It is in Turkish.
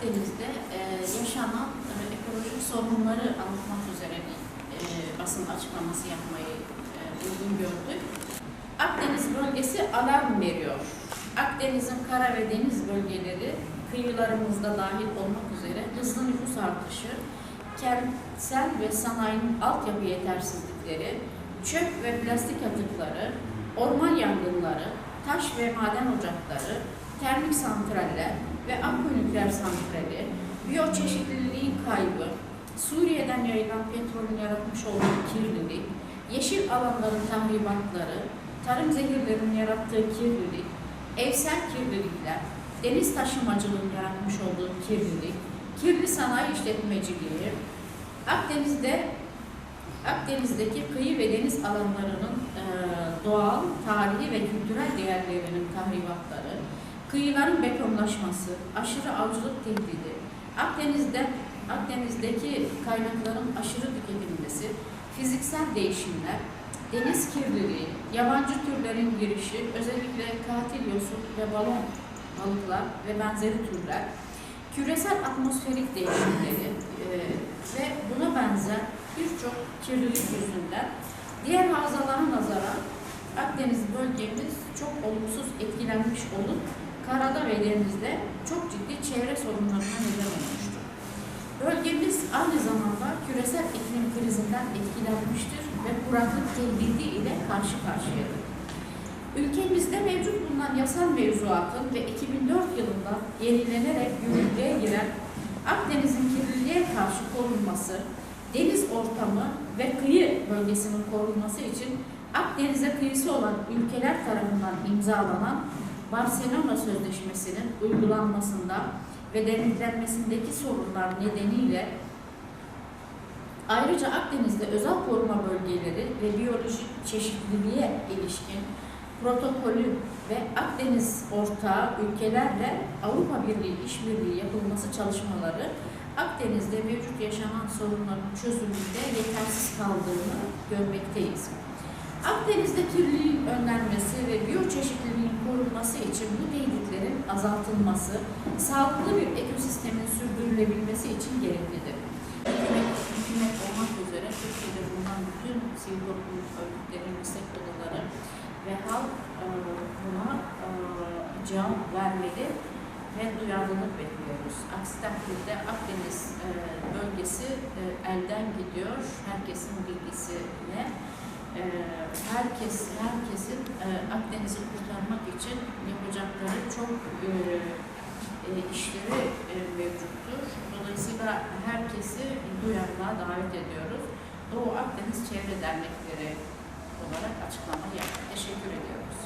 Akdeniz'de e, yaşanan e, ekolojik sorunları anlatmak üzere bir e, basın açıklaması yapmayı e, uygun gördük. Akdeniz bölgesi alarm veriyor. Akdeniz'in kara ve deniz bölgeleri kıyılarımızda dahil olmak üzere hızlı nüfus artışı, kentsel ve sanayinin altyapı yetersizlikleri, çöp ve plastik atıkları, orman yangınları, taş ve maden ocakları, termik santraller ve akkunükleer santrali, biyoçeşitliliğin kaybı, Suriye'den yayılan petrolün yaratmış olduğu kirlilik, yeşil alanların tahribatları, tarım zehirlerinin yarattığı kirlilik, evsel kirlilikler, deniz taşımacılığının yaratmış olduğu kirlilik, kirli sanayi işletmeciliği, Akdeniz'de Akdeniz'deki kıyı ve deniz alanlarının e, doğal, tarihi ve kültürel değerlerinin tahribatları, kıyıların betonlaşması, aşırı avcılık tehdidi, Akdeniz'de Akdeniz'deki kaynakların aşırı tüketilmesi, fiziksel değişimler, deniz kirliliği, yabancı türlerin girişi, özellikle katil yosun ve balon balıklar ve benzeri türler, küresel atmosferik değişimleri e, ve buna benzer birçok kirlilik yüzünden diğer havzalara nazaran Akdeniz bölgemiz çok olumsuz etkilenmiş olup karada ve denizde çok ciddi çevre sorunlarına neden olmuştur. Bölgemiz aynı zamanda küresel iklim krizinden etkilenmiştir ve kuraklık tehdidi ile karşı karşıyadır. Ülkemizde mevcut bulunan yasal mevzuatın ve 2004 yılında yenilenerek yürürlüğe giren Akdeniz'in kirliliğe karşı korunması, deniz ortamı ve kıyı bölgesinin korunması için Akdeniz'e kıyısı olan ülkeler tarafından imzalanan Barcelona Sözleşmesi'nin uygulanmasında ve denetlenmesindeki sorunlar nedeniyle ayrıca Akdeniz'de özel koruma bölgeleri ve biyolojik çeşitliliğe ilişkin protokolü ve Akdeniz ortağı ülkelerle Avrupa Birliği işbirliği yapılması çalışmaları Akdeniz'de mevcut yaşanan sorunların çözümünde yetersiz kaldığını görmekteyiz. Akdeniz'de ve korunması için bu tehditlerin azaltılması, sağlıklı bir ekosistemin sürdürülebilmesi için gereklidir. Hükümet, hükümet olmak üzere Türkiye'de bulunan bütün sivil toplum örgütleri, meslek odaları ve halk e, buna e, cevap vermeli ve duyarlılık bekliyoruz. Aksi takdirde Akdeniz e, bölgesi elden gidiyor. Herkesin bilgisiyle e, herkes, herkesin e, Akdeniz'i kurtarmak için yapacakları çok e, e, işleri mevcuttur. Dolayısıyla herkesi duyarlılığa davet ediyoruz. Doğu Akdeniz Çevre Dernekleri olarak açıklama yaptık. Teşekkür ediyoruz.